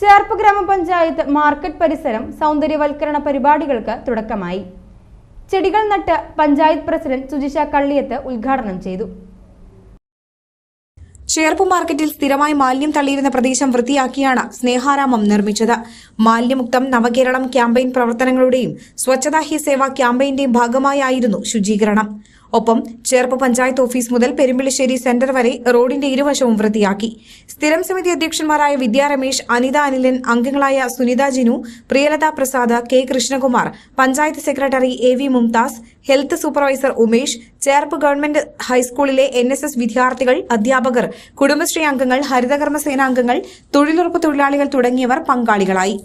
ചേർപ്പ് ഗ്രാമപഞ്ചായത്ത് മാർക്കറ്റ് പരിസരം സൗന്ദര്യവൽക്കരണ പരിപാടികൾക്ക് തുടക്കമായി. ചെടികൾ നട്ട് പഞ്ചായത്ത് പ്രസിഡന്റ് സുജിഷ കള്ളിയത്ത് ഉദ്ഘാടനം ചെയ്തു. ചേർപ്പ് മാർക്കറ്റിൽ സ്ഥിരമായി മാലിന്യം തള്ളിയിരുന്ന പ്രദേശം വൃത്തിയാക്കിയാണ് സ്നേഹാരാമം നിർമ്മിച്ചത്. മാലിന്യമുക്തം നവകേരളം ക്യാമ്പയിൻ പ്രവർത്തനങ്ങളുടെയും സ്വച്ഛതാ ഹി സേവ ക്യാമ്പയിന്റെയും ഭാഗമായായിരുന്നു ശുചീകരണം. ഒപ്പം ചേർപ്പ് പഞ്ചായത്ത് ഓഫീസ് മുതൽ പെരുമ്പിളിശ്ശേരി സെന്റർ വരെ റോഡിന്റെ ഇരുവശവും വൃത്തിയാക്കി. സ്ഥിരം സമിതി അധ്യക്ഷന്മാരായ വിദ്യാ രമേശ് അനിത അനിലൻ അംഗങ്ങളായ Sunitha Jinu Priyalatha Prasad K Krishnakumar panchayat secretary A V Mumtaz health supervisor Umesh Cherpu government ഹൈസ്കൂളിലെ എൻ വിദ്യാർത്ഥികൾ അധ്യാപകർ കുടുംബശ്രീ അംഗങ്ങൾ ഹരിതകർമ്മ സേനാംഗങ്ങൾ തൊഴിലുറപ്പ് തൊഴിലാളികൾ തുടങ്ങിയവർ പങ്കാളികളായി.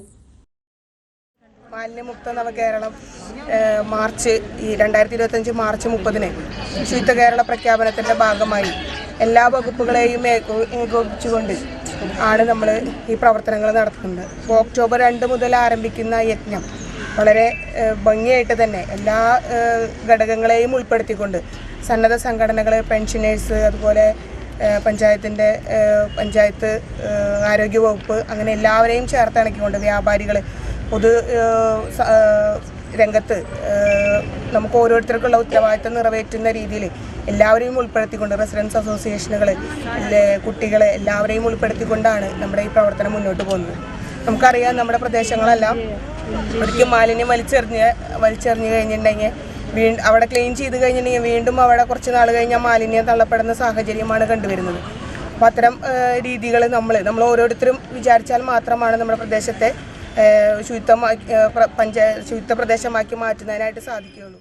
മാലിന്യമുക്ത നവകേരളം മാർച്ച് ഈ രണ്ടായിരത്തി ഇരുപത്തഞ്ച് മാർച്ച് മുപ്പതിന് ശുദ്ധ കേരള പ്രഖ്യാപനത്തിന്റെ ഭാഗമായി എല്ലാ വകുപ്പുകളെയും ഏകോ- ഏകോപിപ്പിച്ചുകൊണ്ട് ആണ് നമ്മൾ ഈ പ്രവർത്തനങ്ങൾ നടത്തുന്നത്. ഒക്ടോബർ രണ്ട് മുതൽ ആരംഭിക്കുന്ന യജ്ഞം. വളരെ ഭംഗിയായിട്ട് തന്നെ എല്ലാ ഘടകങ്ങളെയും ഉൾപ്പെടുത്തിക്കൊണ്ട് സന്നദ്ധ സംഘടനകൾ പെൻഷനേഴ്സ് അതുപോലെ പഞ്ചായത്തിന്റെ പഞ്ചായത്ത് ആരോഗ്യ വകുപ്പ് അങ്ങനെ എല്ലാവരെയും ചേർത്തിണക്കിക്കൊണ്ട് വ്യാപാരികൾ പൊതു രംഗത്ത് നമുക്ക് ഓരോരുത്തർക്കുള്ള ഉത്തരവാദിത്തം നിറവേറ്റുന്ന രീതിയിൽ എല്ലാവരെയും ഉൾപ്പെടുത്തിക്കൊണ്ട് റെസിഡൻസ് അസോസിയേഷനുകൾ കുട്ടികളെ എല്ലാവരെയും ഉൾപ്പെടുത്തിക്കൊണ്ടാണ് നമ്മുടെ ഈ പ്രവർത്തനം മുന്നോട്ട് പോകുന്നത്. നമുക്കറിയാം നമ്മുടെ പ്രദേശങ്ങളെല്ലാം ഒരിക്കലും മാലിന്യം വലിച്ചെറിഞ്ഞ് വലിച്ചെറിഞ്ഞ് കഴിഞ്ഞിട്ടുണ്ടെങ്കിൽ വീണ്ടും അവിടെ ക്ലീൻ ചെയ്ത് കഴിഞ്ഞിട്ടുണ്ടെങ്കിൽ വീണ്ടും അവിടെ കുറച്ച് നാൾ കഴിഞ്ഞാൽ മാലിന്യം തള്ളപ്പെടുന്ന സാഹചര്യമാണ് കണ്ടുവരുന്നത്. അപ്പോൾ അത്തരം രീതികൾ നമ്മൾ നമ്മൾ ഓരോരുത്തരും വിചാരിച്ചാൽ മാത്രമാണ് നമ്മുടെ പ്രദേശത്തെ ശുചിത്വമാക്കി പഞ്ചായ ശുചിത്വ പ്രദേശമാക്കി മാറ്റുന്നതിനായിട്ട് സാധിക്കുകയുള്ളൂ.